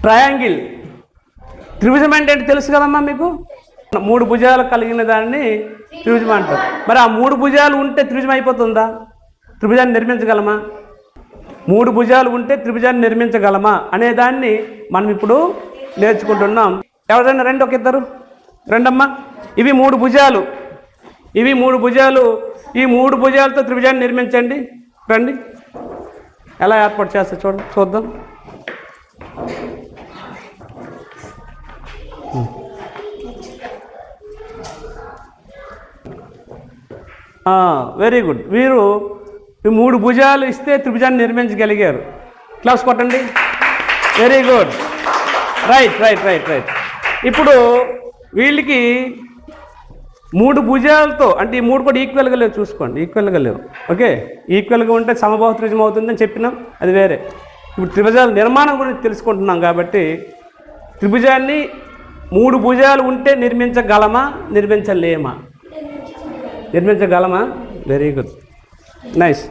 Triangle. త్రిభుజం అంటే తెలుసు కదమ్మా మీకు? మూడు భుజాలు కలిగిన దాన్ని త్రిభుజం అంటారు. మరి ఆ మూడు భుజాలు ఉంటే త్రిభుజం అయిపోతుందా? త్రిభుజాన్ని నిర్మించగలమా? మూడు భుజాలు ఉంటే త్రిభుజాన్ని నిర్మించగలమా? అనే దాన్ని మనం ఇప్పుడు నేర్చుకుంటున్నాం. ఎవరైనా రెండు ఒక ఇద్దరు. రెండమ్మా. ఇవి మూడు భుజాలు. ఇవి మూడు భుజాలు. ఈ మూడు భుజాలతో త్రిభుజాన్ని నిర్మించండి. రండి. ఎలా ఏర్పాటు చేస్తా చూడ చూద్దాం. వెరీ గుడ్ వీరు ఈ మూడు భుజాలు ఇస్తే త్రిభుజాన్ని నిర్మించగలిగారు. క్లాస్ కొట్టండి. Very good right right right right ఇప్పుడు వీళ్ళకి మూడు భుజాలతో అంటే ఈ మూడు కూడా ఈక్వల్గా లేవు చూసుకోండి. ఈక్వల్గా లేవు. ఓకే ఈక్వల్గా ఉంటే సమబాహు త్రిజం అవుతుందని చెప్పినాం. అది వేరే. ఇప్పుడు త్రిభుజాల నిర్మాణం గురించి తెలుసుకుంటున్నాం కాబట్టి త్రిభుజాన్ని మూడు భుజాలు ఉంటే నిర్మించగలమా నిర్మించలేమా? నిర్మించగలమా? వెరీ గుడ్ నైస్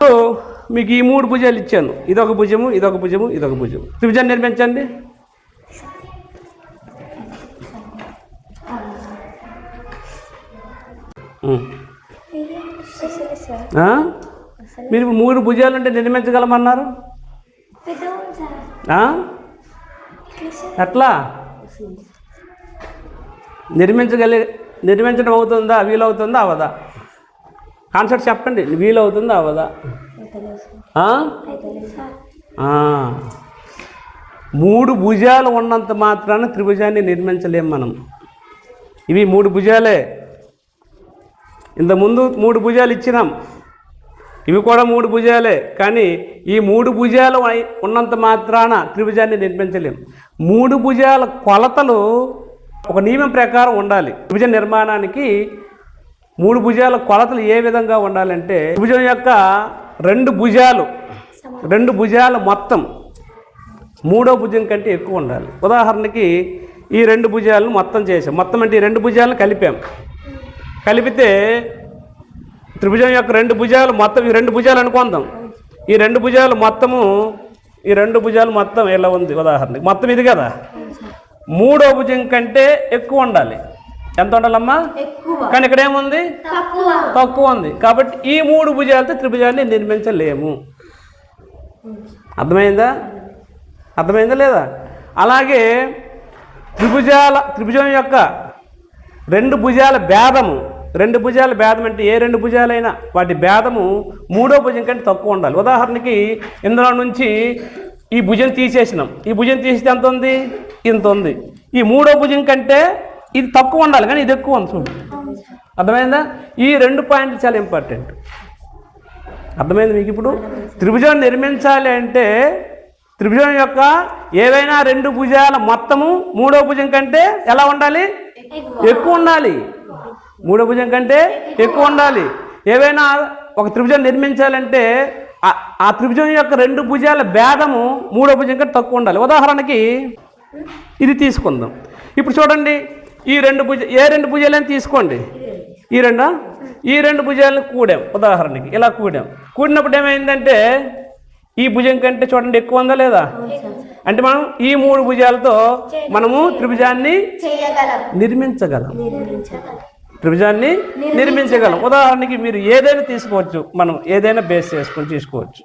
సో మీకు ఈ మూడు భుజాలు ఇచ్చాను. ఇదొక భుజము ఇదొక భుజము ఇదొక భుజము. త్రిభుజాన్ని నిర్మించండి. ఆ? మీరు మూడు భుజాలు అంటే నిర్మించగలమన్నారు? ఎట్లా? నిర్మించగలి నిర్మించడం అవుతుందా వీలవుతుందా? అవదా. కాన్సెప్ట్ చెప్పండి. వీలవుతుందా అవదా? మూడు భుజాలు ఉన్నంత మాత్రాన త్రిభుజాన్ని నిర్మించలేం మనం. ఇవి మూడు భుజాలే. ఇంతకుముందు మూడు భుజాలు ఇచ్చినాం. ఇవి కూడా మూడు భుజాలే. కానీ ఈ మూడు భుజాలు ఉన్నంత మాత్రాన త్రిభుజాన్ని నిర్మించలేము మూడు భుజాల కొలతలు ఒక నియమం ప్రకారం ఉండాలి. త్రిభుజ నిర్మాణానికి మూడు భుజాల కొలతలు ఏ విధంగా ఉండాలంటే త్రిభుజం యొక్క రెండు భుజాలు రెండు భుజాల మొత్తం మూడో భుజం కంటే ఎక్కువ ఉండాలి. ఉదాహరణకి ఈ రెండు భుజాలను మొత్తం చేసాం మొత్తం అంటే ఈ రెండు భుజాలను కలిపాం. కలిపితే త్రిభుజం యొక్క రెండు భుజాలు మొత్తం ఈ రెండు భుజాలు అనుకుందాం. ఈ రెండు భుజాలు మొత్తము ఈ రెండు భుజాలు మొత్తం ఇలా ఉంది ఉదాహరణకి. మొత్తం ఇది కదా? మూడో భుజం కంటే ఎక్కువ ఉండాలి. ఎంత ఉండాలమ్మా? కానీ ఇక్కడ ఏముంది? తక్కువ ఉంది. కాబట్టి ఈ మూడు భుజాలతో త్రిభుజాన్ని నిర్మించలేము. అర్థమైందా? అర్థమైందా లేదా? అలాగే త్రిభుజాల త్రిభుజం యొక్క రెండు భుజాల భేదము రెండు భుజాల భేదం అంటే ఏ రెండు భుజాలైనా? వాటి భేదము మూడో భుజం కంటే తక్కువ ఉండాలి. ఉదాహరణకి ఇందులో నుంచి ఈ భుజం తీసేసినాం. ఈ భుజం తీస్తే ఎంత ఉంది? ఇంత ఉంది. ఈ మూడో భుజం కంటే ఇది తక్కువ ఉండాలి కానీ ఇది ఎక్కువ ఉంది చూడు. అర్థమైందా? ఈ రెండు పాయింట్లు చాలా ఇంపార్టెంట్. అర్థమైంది మీకు ఇప్పుడు? త్రిభుజం నిర్మించాలి అంటే త్రిభుజం యొక్క ఏవైనా రెండు భుజాల మొత్తము మూడో భుజం కంటే ఎలా ఉండాలి? ఎక్కువ ఉండాలి. మూడో భుజం కంటే ఎక్కువ ఉండాలి. ఏవైనా ఒక త్రిభుజం నిర్మించాలంటే ఆ- త్రిభుజం యొక్క రెండు భుజాల భేదము మూడో భుజం కంటే తక్కువ ఉండాలి. ఉదాహరణకి ఇది తీసుకుందాం. ఇప్పుడు చూడండి ఈ రెండు భుజ ఏ రెండు భుజాలని తీసుకోండి? ఈ రెండా? ఈ రెండు భుజాలను కూడాం. ఉదాహరణకి ఇలా కూడాం. కూడినప్పుడు ఏమైందంటే ఈ భుజం కంటే చూడండి ఎక్కువ ఉందా లేదా? అంటే మనం ఈ మూడు భుజాలతో మనము త్రిభుజాన్ని నిర్మించగలం. త్రిభుజాన్ని నిర్మించగలం. ఉదాహరణకి మీరు ఏదైనా తీసుకోవచ్చు. మనం ఏదైనా బేస్ చేసుకొని తీసుకోవచ్చు.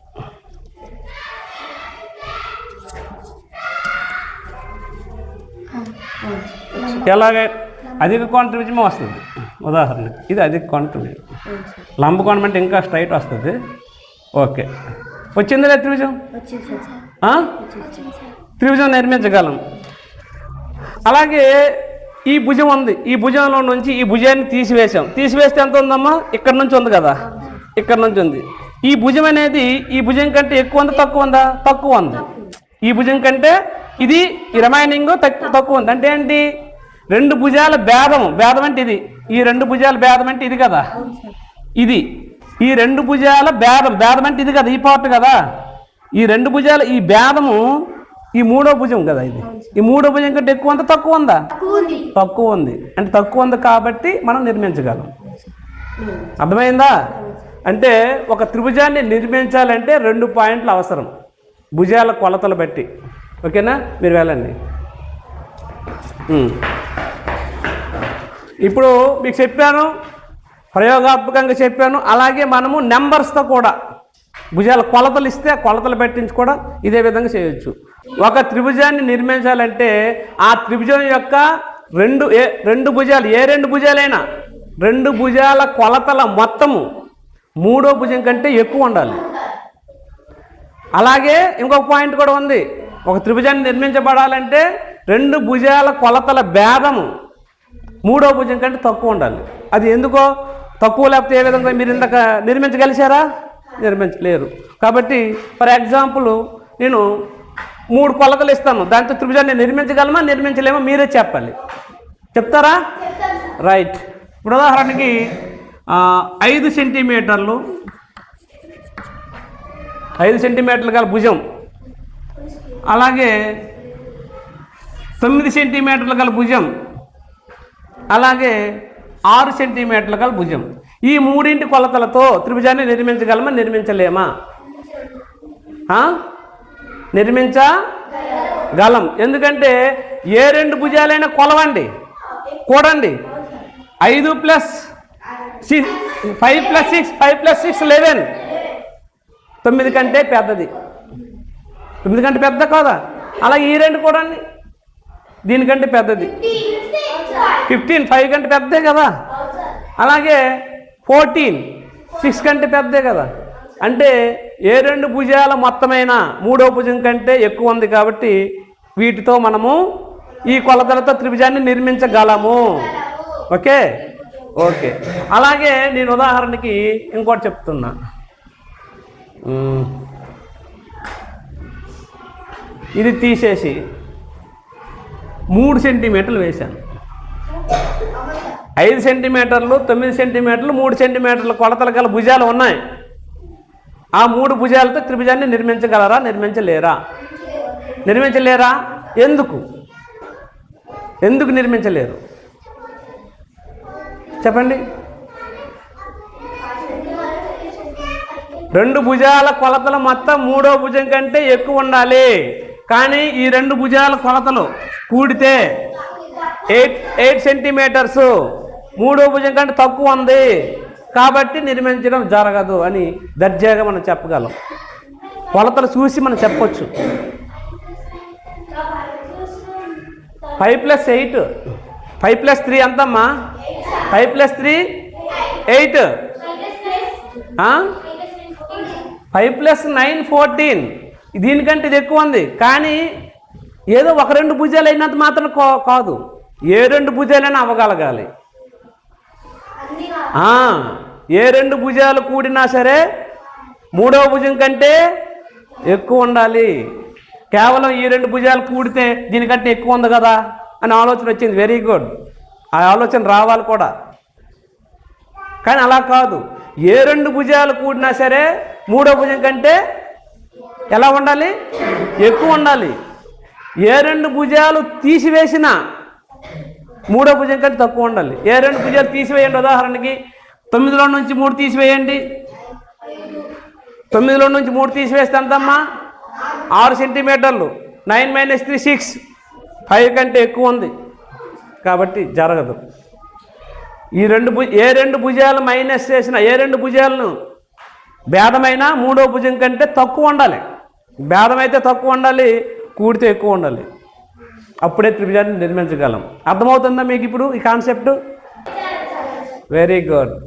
ఎలాగే? అధిక కోణ వస్తుంది. ఉదాహరణకి ఇది అధిక కోణ త్రిభుజం. లంబ కోణం అంటే ఇంకా స్ట్రైట్ వస్తుంది. ఓకే. వచ్చిందిలే త్రిభుజం? త్రిభుజం నిర్మించగలం. అలాగే ఈ భుజం ఉంది. ఈ భుజంలో నుంచి ఈ భుజాన్ని తీసివేసాం తీసివేస్తే ఎంత ఉందమ్మా? ఇక్కడ నుంచి ఉంది కదా? ఇక్కడ నుంచి ఉంది. ఈ భుజం అనేది ఈ భుజం కంటే ఎక్కువ ఉందా తక్కువ ఉందా? తక్కువ ఉంది. ఈ భుజం కంటే ఇది రిమైనింగ్ తక్కువ తక్కువ ఉంది. అంటే ఏంటి? రెండు భుజాల భేదం. భేదం అంటే ఇది. ఈ రెండు భుజాల భేదం అంటే ఇది కదా? ఇది. ఈ రెండు భుజాల భేదం. భేదం అంటే ఇది కదా? ఈ పార్ట్ కదా? ఈ రెండు భుజాల ఈ భేదము ఈ మూడో భుజం కదా ఇది? ఈ మూడో భుజం కంటే ఎక్కువ ఉందా? తక్కువ ఉందా? తక్కువ ఉంది. అంటే తక్కువ ఉంది కాబట్టి మనం నిర్మించగలం. అర్థమైందా? అంటే ఒక త్రిభుజాన్ని నిర్మించాలంటే రెండు పాయింట్లు అవసరం. భుజాల కొలతలు బట్టి. ఓకేనా? మీరు వెళ్ళండి. ఇప్పుడు మీకు చెప్పాను ప్రయోగాత్మకంగా చెప్పాను. అలాగే మనము నెంబర్స్తో కూడా భుజాల కొలతలు ఇస్తే కొలతలు పెట్టించి కూడా ఇదే విధంగా చేయొచ్చు. ఒక త్రిభుజాన్ని నిర్మించాలంటే ఆ త్రిభుజం యొక్క రెండు ఏ రెండు భుజాలు ఏ రెండు భుజాలైనా రెండు భుజాల కొలతల మొత్తము మూడో భుజం కంటే ఎక్కువ ఉండాలి. అలాగే ఇంకొక పాయింట్ కూడా ఉంది. ఒక త్రిభుజాన్ని నిర్మించబడాలంటే రెండు భుజాల కొలతల భేదము మూడో భుజం కంటే తక్కువ ఉండాలి. అది ఎందుకో? తక్కువ లేకపోతే ఏ విధంగా? మీరు ఇందాక నిర్మించగలిశారా? నిర్మించలేరు కాబట్టి ఫర్ ఎగ్జాంపుల్ నేను మూడు కొలతలు ఇస్తాను. దాంతో త్రిభుజాన్ని నిర్మించగలమా నిర్మించలేమా మీరే చెప్పాలి. చెప్తారా? రైట్. ఇప్పుడు ఉదాహరణకి ఐదు సెంటీమీటర్లు ఐదు సెంటీమీటర్లు గల భుజం. అలాగే తొమ్మిది సెంటీమీటర్లు గల భుజం. అలాగే ఆరు సెంటీమీటర్ల గల భుజం. ఈ మూడింటి కొలతలతో త్రిభుజాన్ని నిర్మించగలమా నిర్మించలేమా? నిర్మించ గలం. ఎందుకంటే ఏ రెండు భుజాలైనా కొలవండి. కూడండి. ఐదు plus six five plus six five plus six eleven. తొమ్మిది కంటే పెద్దది. తొమ్మిది కంటే పెద్ద కాదా? అలా ఈ రెండు కూడండి. దీనికంటే పెద్దది. ఫిఫ్టీన్ ఫైవ్ కంటే పెద్దే కదా? అలాగే ఫోర్టీన్ సిక్స్ కంటే పెద్దే కదా? అంటే ఏ రెండు భుజాల మొత్తమైన మూడో భుజం కంటే ఎక్కువ ఉంది కాబట్టి వీటితో మనము ఈ కొలతలతో త్రిభుజాన్ని నిర్మించగలము. ఓకే? ఓకే. అలాగే నేను ఉదాహరణకి ఇంకోటి చెప్తున్నా. ఇది తీసేసి మూడు సెంటీమీటర్లు వేశాను. ఐదు సెంటీమీటర్లు తొమ్మిది సెంటీమీటర్లు మూడు సెంటీమీటర్లు కొలతలు గల భుజాలు ఉన్నాయి. ఆ మూడు భుజాలతో త్రిభుజాన్ని నిర్మించగలరా? నిర్మించలేరా? నిర్మించలేరా? ఎందుకు? ఎందుకు నిర్మించలేరు? చెప్పండి. రెండు భుజాల కొలతలు మొత్తం మూడో భుజం కంటే ఎక్కువ ఉండాలి. కానీ ఈ రెండు భుజాల కొలతలు కూడితే ఎయిట్ ఎయిట్ సెంటీమీటర్స్. మూడో భుజం కంటే తక్కువ ఉంది. కాబట్టి నిర్మించడం జరగదు అని దర్జాగా మనం చెప్పగలం. కొలతలు చూసి మనం చెప్పొచ్చు. Five plus eight. Five plus three ఎంతమ్మా? Five plus three eight. Five plus nine fourteen. దీనికంటే ఇది ఎక్కువ ఉంది. కానీ ఏదో ఒక రెండు భుజాలు అయినంత మాత్రం కాదు. ఏ రెండు భుజాలైనా అవ్వగలగాలి. ఏ రెండు భుజాలు కూడినా సరే మూడవ భుజం కంటే ఎక్కువ ఉండాలి. కేవలం ఈ రెండు భుజాలు కూడితే దీనికంటే ఎక్కువ ఉంది కదా అని ఆలోచన వచ్చింది. వెరీ గుడ్ ఆ ఆలోచన రావాలి కూడా. కానీ అలా కాదు. ఏ రెండు భుజాలు కూడినా సరే మూడో భుజం కంటే ఎలా ఉండాలి? ఎక్కువ ఉండాలి. ఏ రెండు భుజాలు తీసివేసినా మూడో భుజం కంటే తక్కువ ఉండాలి. ఏ రెండు భుజాలు తీసివేయండి. ఉదాహరణకి తొమ్మిదిలో నుంచి మూడు తీసివేయండి. తొమ్మిదిలో నుంచి మూడు తీసివేస్తే ఎంతమ్మా? ఆరు సెంటీమీటర్లు. Nine minus three six. Five కంటే ఎక్కువ ఉంది. కాబట్టి జరగదు. ఈ రెండు భుజ ఏ రెండు భుజాలు మైనస్ చేసిన ఏ రెండు భుజాలను? భేదమైన మూడో భుజం కంటే తక్కువ ఉండాలి. భేదమైతే తక్కువ ఉండాలి కూడితే ఎక్కువ ఉండాలి. అప్పుడే త్రిభుజాన్ని నిర్మించగలం. అర్థమవుతుందా మీకు ఇప్పుడు ఈ కాన్సెప్ట్? Very good